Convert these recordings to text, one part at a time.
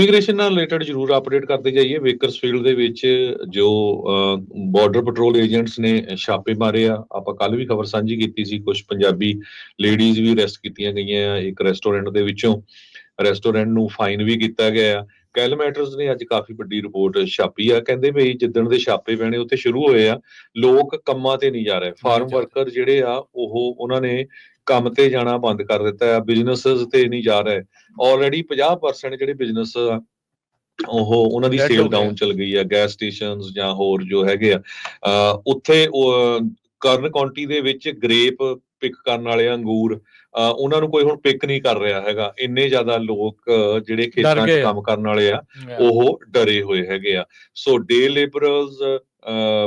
Immigration ਨਾਲ related ਜ਼ਰੂਰ update ਕਰਦੇ ਜਾਈਏ। ਵੇਕਰਸਫੀਲਡ ਦੇ ਵਿੱਚ ਜੋ ਬਾਰਡਰ ਪੈਟਰੋਲ ਏਜੰਟਸ ਨੇ ਛਾਪੇ ਮਾਰੇ ਆ ਆਪਾਂ ਕੱਲ ਵੀ ਖਬਰ ਸਾਂਝੀ ਕੀਤੀ ਸੀ। ਕੁਝ ਪੰਜਾਬੀ ਲੇਡੀਜ਼ ਵੀ ਅਰੈਸਟ ਕੀਤੀਆਂ ਗਈਆਂ ਆ ਇੱਕ ਰੈਸਟੋਰੈਂਟ ਦੇ ਵਿੱਚੋਂ। ਰੈਸਟੋਰੈਂਟ ਨੂੰ ਫਾਈਨ ਵੀ ਕੀਤਾ ਗਿਆ ਆ। ਕੈਲ ਮੈਟਰਸ ਨੇ ਅੱਜ ਕਾਫੀ ਵੱਡੀ ਰਿਪੋਰਟ ਛਾਪੀ ਆ। ਕਹਿੰਦੇ ਵੀ ਜਿੱਦਣ ਦੇ ਛਾਪੇ ਪੈਣੇ ਉੱਥੇ ਸ਼ੁਰੂ ਹੋਏ ਆ। ਲੋਕ ਕੰਮਾਂ ਤੇ ਨਹੀਂ ਜਾ ਰਹੇ। ਫਾਰਮ। ਵਰਕਰ ਜਿਹੜੇ ਆ ਉਹ ਉਹਨਾਂ ਨੇ ਕੰਮ ਤੇ ਜਾਣਾ ਬੰਦ ਕਰ ਦਿੱਤਾ ਆ ਬਿਜ਼ਨੈਸਸ ਤੇ ਨਹੀਂ ਜਾ ਰਹੇ। ਆਲਰੇਡੀ 50% ਜਿਹੜੇ ਬਿਜ਼ਨਸ ਆ ਉਹ ਉਹਨਾਂ ਦੀ ਸੇਲ ਹੋ ਡਾਊਨ ਚਲ ਗਈ ਆ ਗੈਸ ਸਟੇਸ਼ਨਸ ਜਾਂ ਹੋਰ ਜੋ ਹੈਗੇ ਆ। ਉੱਥੇ ਕਰਨ ਕਾਉਂਟੀ ਦੇ ਵਿੱਚ ਗ੍ਰੇਪ ਪਿਕ ਕਰਨ ਵਾਲੇ ਅੰਗੂਰ ਉਹਨਾਂ ਨੂੰ ਕੋਈ ਹੁਣ ਪਿਕ ਨਹੀਂ ਕਰ ਰਿਹਾ ਹੈਗਾ। ਇੰਨੇ ਜ਼ਿਆਦਾ ਲੋਕ ਜਿਹੜੇ ਖੇਤਾਂ 'ਚ। ਕੰਮ ਕਰਨ ਵਾਲੇ ਆ ਉਹ ਡਰੇ ਹੋਏ ਹੈਗੇ ਆ। ਸੋ ਡੇ ਲੇਬਰਰਸ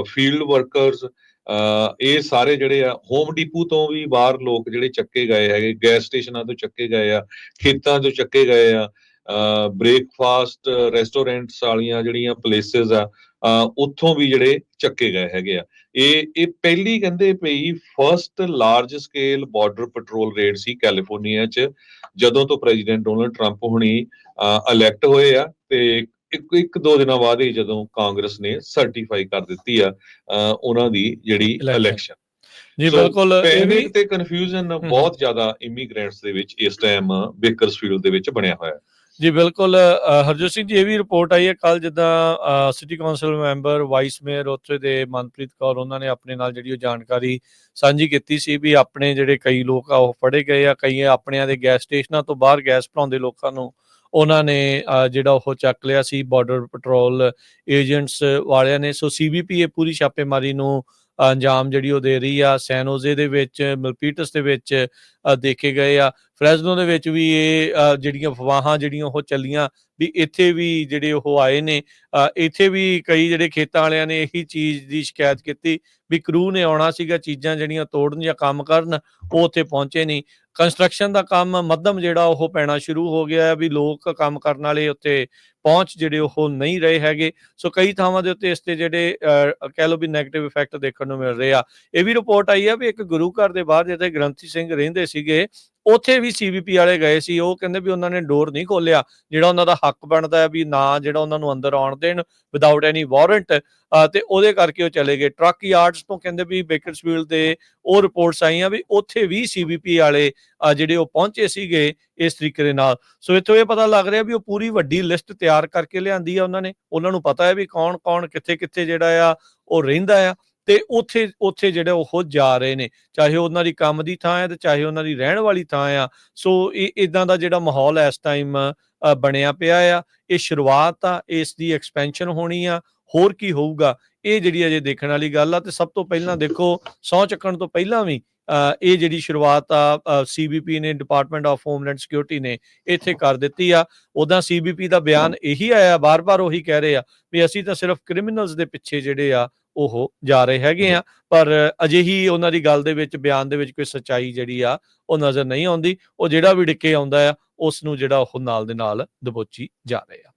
ਫੀਲਡ ਵਰਕਰਸ ਇਹ ਸਾਰੇ ਜਿਹੜੇ ਆ ਹੋਮ ਡਿਪੂ ਤੋਂ ਵੀ ਬਾਹਰ ਲੋਕ ਜਿਹੜੇ ਚੱਕੇ ਗਏ ਹੈਗੇ ਗੈਸ ਸਟੇਸ਼ਨਾਂ ਤੋਂ ਚੱਕੇ ਗਏ ਆ, ਖੇਤਾਂ ਤੋਂ ਚੱਕੇ ਗਏ ਆ ਬ੍ਰੇਕਫਾਸਟ ਰੈਸਟੋਰੈਂਟਸ ਵਾਲੀਆਂ ਜਿਹੜੀਆਂ ਪਲੇਸਸ ਆ ਉੱਥੋਂ ਵੀ ਜਿਹੜੇ ਚੱਕੇ ਗਏ ਹੈਗੇ ਆ। ਇਹ ਇਹ ਪਹਿਲੀ ਕਹਿੰਦੇ ਪਈ first large scale border patrol raid ਸੀ ਕੈਲੀਫੋਰਨੀਆ 'ਚ, ਜਦੋਂ ਤੋਂ ਪ੍ਰੈਜ਼ੀਡੈਂਟ ਡੋਨਲਡ ਟਰੰਪ ਹੁਣੀ ਇਲੈਕਟ ਹੋਏ ਆ, ਤੇ ਇੱਕ ਇੱਕ ਦੋ ਦਿਨਾਂ ਬਾਅਦ ਹੀ ਜਦੋਂ ਕਾਂਗਰਸ ਨੇ ਸਰਟੀਫਾਈ ਕਰ ਦਿੱਤੀ ਆ ਉਹਨਾਂ ਦੀ ਜਿਹੜੀ। ਇਲੈਕਸ਼ਨ ਜੀ ਬਿਲਕੁਲ ਇਹ ਵੀ ਤੇ ਕਨਫਿਊਜ਼ਨ ਬਹੁਤ ਜ਼ਿਆਦਾ ਇਮੀਗ੍ਰੈਂਟਸ ਦੇ ਵਿੱਚ ਇਸ ਟਾਈਮ ਬੇਕਰਸਫੀਲਡ ਦੇ ਵਿੱਚ ਬਣਿਆ ਹੋਇਆ। ਹੈ ਜੀ ਬਿਲਕੁਲ ਹਰਜੋਤ ਸਿੰਘ ਜੀ ਇਹ ਵੀ ਰਿਪੋਰਟ ਆਈ ਹੈ ਕੱਲ ਜਿੱਦਾਂ city council member vice mayor ਉੱਥੇ ਦੇ ਮਨਪ੍ਰੀਤ ਕੌਰ ਉਹਨਾਂ ਨੇ ਆਪਣੇ ਨਾਲ ਜਿਹੜੀ ਉਹ ਜਾਣਕਾਰੀ ਸਾਂਝੀ ਕੀਤੀ ਸੀ ਵੀ ਆਪਣੇ ਜਿਹੜੇ ਕਈ ਲੋਕ ਆ ਉਹ ਫੜੇ ਗਏ ਆ ਕਈ ਆਪਣਿਆਂ ਦੇ ਗੈਸ ਸਟੇਸ਼ਨਾਂ ਤੋਂ ਬਾਹਰ ਗੈਸ ਭਰਾਉਂਦੇ ਲੋਕਾਂ ਨੂੰ। ਉਹਨਾਂ ਨੇ ਅ, ਜਿਹੜਾ ਉਹ ਚੱਕ ਲਿਆ ਸੀ ਬਾਰਡਰ ਪੈਟਰੋਲ ਏਜੰਟਸ ਵਾਲਿਆਂ ਨੇ। ਸੋ ਸੀਬੀਪੀ ਇਹ ਪੂਰੀ ਛਾਪੇਮਾਰੀ ਨੂੰ ਅੰਜਾਮ ਜਿਹੜੀ ਉਹ ਦੇ ਰਹੀ ਆ। ਸੈਨੋਜ਼ੇ ਦੇ ਵਿੱਚ ਮਿਲਪੀਟਸ ਦੇ ਵਿੱਚ ਦੇਖੇ ਗਏ ਆ। ਫ੍ਰੈਜ਼ਨੋ ਦੇ ਵਿੱਚ ਵੀ ਇਹ ਜਿਹੜੀਆਂ ਫਵਾਹਾਂ ਜਿਹੜੀਆਂ ਉਹ ਚੱਲੀਆਂ ਵੀ ਇੱਥੇ ਵੀ ਜਿਹੜੇ ਉਹ ਆਏ ਨੇ ਇੱਥੇ ਵੀ ਕਈ ਜਿਹੜੇ ਖੇਤਾਂ ਵਾਲਿਆਂ ਨੇ ਇਹੀ ਚੀਜ਼ ਦੀ ਸ਼ਿਕਾਇਤ ਕੀਤੀ ਵੀ ਕਰੂ ਨੇ ਆਉਣਾ ਸੀਗਾ, ਚੀਜ਼ਾਂ ਜਿਹੜੀਆਂ ਤੋੜਨ ਜਾਂ ਕੰਮ ਕਰਨ, ਉਹ ਉੱਥੇ ਪਹੁੰਚੇ ਨਹੀਂ। ਕੰਸਟਰਕਸ਼ਨ ਦਾ ਕੰਮ ਮੱਧਮ ਜਿਹੜਾ ਉਹ ਪੈਣਾ ਸ਼ੁਰੂ ਹੋ ਗਿਆ ਹੈ ਵੀ ਲੋਕ ਕੰਮ ਕਰਨ ਵਾਲੇ ਉੱਤੇ ਪਹੁੰਚ ਜਿਹੜੇ ਉਹ ਨਹੀਂ ਰਹੇ ਹੈਗੇ। ਸੋ ਕਈ ਥਾਵਾਂ ਦੇ ਉੱਤੇ ਇਸ ਤੇ ਜਿਹੜੇ ਕਹਿ ਲਓ ਵੀ 네ਗੇਟਿਵ ਇਫੈਕਟ ਦੇਖਣ ਨੂੰ ਮਿਲ ਰਹੇ ਆ। ਇਹ ਵੀ ਰਿਪੋਰਟ ਆਈ ਆ ਵੀ ਇੱਕ ਗੁਰੂ ਘਰ ਦੇ ਬਾਹਰ ਜਿੱਥੇ ਗ੍ਰੰਥੀ ਸਿੰਘ ਰਹਿੰਦੇ ਸੀਗੇ ਉੱਥੇ ਵੀ ਸੀਬੀਪੀ ਵਾਲੇ ਗਏ ਸੀ ਉਹ ਕਹਿੰਦੇ ਵੀ ਉਹਨਾਂ ਨੇ ਡੋਰ ਨਹੀਂ ਖੋਲਿਆ ਜਿਹੜਾ ਉਹਨਾਂ ਦਾ ਹੱਕ ਬਣਦਾ ਹੈ ਵੀ ਨਾ ਜਿਹੜਾ ਉਹਨਾਂ ਨੂੰ ਅੰਦਰ ਆਉਣ ਦੇਣ ਵਿਦਆਊਟ ਐਨੀ ਵਾਰੰਟ ਤੇ ਉਹਦੇ ਕਰਕੇ ਉਹ ਚਲੇ ਗਏ। ਟਰੱਕ ਯਾਰਡਸ ਤੋਂ ਕਹਿੰਦੇ ਵੀ ਬੇਕਰਸਫੀਲਡ ਦੇ ਉਹ ਰਿਪੋਰਟਸ ਆਈਆਂ ਵੀ ਉੱਥੇ ਵੀ ਸੀਬੀਪੀ ਵਾਲੇ ਅ, ਜਿਹੜੇ ਉਹ ਪਹੁੰਚੇ ਸੀਗੇ ਇਸ ਤਰੀਕੇ ਦੇ ਨਾਲ। ਸੋ ਇੱਥੋਂ ਇਹ ਪਤਾ ਲੱਗ ਰਿਹਾ ਵੀ ਉਹ ਪੂਰੀ ਵੱਡੀ ਲਿਸਟ ਤਿਆਰ ਕਰਕੇ ਲਿਆਂਦੀ ਆ ਉਹਨਾਂ ਨੇ। ਉਹਨਾਂ ਨੂੰ ਪਤਾ ਹੈ ਵੀ ਕੌਣ ਕੌਣ ਕਿੱਥੇ ਕਿੱਥੇ ਜਿਹੜਾ ਆ ਉਹ ਰਹਿੰਦਾ ਆ। ਤੇ ਉੱਥੇ ਉੱਥੇ ਜਿਹੜੇ ਉਹ ਜਾ ਰਹੇ ਨੇ, ਚਾਹੇ ਉਹਨਾਂ ਦੀ ਕੰਮ ਦੀ ਥਾਂ ਹੈ ਤੇ ਚਾਹੇ ਉਹਨਾਂ ਦੀ ਰਹਿਣ ਵਾਲੀ ਥਾਂ ਆ। ਸੋ ਇਹ ਇਦਾਂ ਦਾ ਜਿਹੜਾ ਮਾਹੌਲ ਇਸ ਟਾਈਮ ਬਣਿਆ ਪਿਆ ਆ। ਇਹ ਸ਼ੁਰੂਆਤ ਆ, ਇਸ ਦੀ ਐਕਸਪੈਂਸ਼ਨ ਹੋਣੀ ਆ। ਹੋਰ ਕੀ ਹੋਊਗਾ, ਇਹ ਜਿਹੜੀ ਅਜੇ ਦੇਖਣ ਵਾਲੀ ਗੱਲ ਆ, ਤੇ ਸਭ ਤੋਂ ਪਹਿਲਾਂ ਦੇਖੋ ਸੌ ਚੱਕਣ ਤੋਂ ਪਹਿਲਾਂ ਵੀ ਇਹ ਜਿਹੜੀ ਸ਼ੁਰੂਆਤ ਆ ਸੀਬੀਪੀ ਨੇ ਡਿਪਾਰਟਮੈਂਟ ਆਫ ਹੋਮਲੈਂਡ ਸਿਕਿਉਰਿਟੀ ਨੇ ਇੱਥੇ ਕਰ ਦਿੱਤੀ ਆ। ਉਦਾਂ ਸੀਬੀਪੀ ਦਾ ਬਿਆਨ ਇਹੀ ਆਇਆ, ਬਾਰ-ਬਾਰ ਉਹੀ ਕਹਿ ਰਹੇ ਆ ਵੀ ਅਸੀਂ ਤਾਂ ਸਿਰਫ ਕ੍ਰਿਮੀਨਲਸ ਦੇ ਪਿੱਛੇ ਜਿਹੜੇ ਆ, ਉਹ ਜਾ ਰਹੇ ਹੈਗੇ ਆ। ਪਰ ਅਜੇ ਹੀ ਉਹਨਾਂ ਦੀ ਗੱਲ ਦੇ ਵਿੱਚ, ਬਿਆਨ ਦੇ ਵਿੱਚ ਕੋਈ ਸੱਚਾਈ ਜਿਹੜੀ ਆ, ਉਹ ਨਜ਼ਰ ਨਹੀਂ ਆਉਂਦੀ। ਉਹ ਜਿਹੜਾ ਵੀ ਡਿੱਕੇ ਆਉਂਦਾ ਆ, ਉਸ ਨੂੰ ਜਿਹੜਾ ਉਹ ਨਾਲ ਦੇ ਨਾਲ ਦਬੋਚੀ ਜਾ ਰਹੇ ਆ।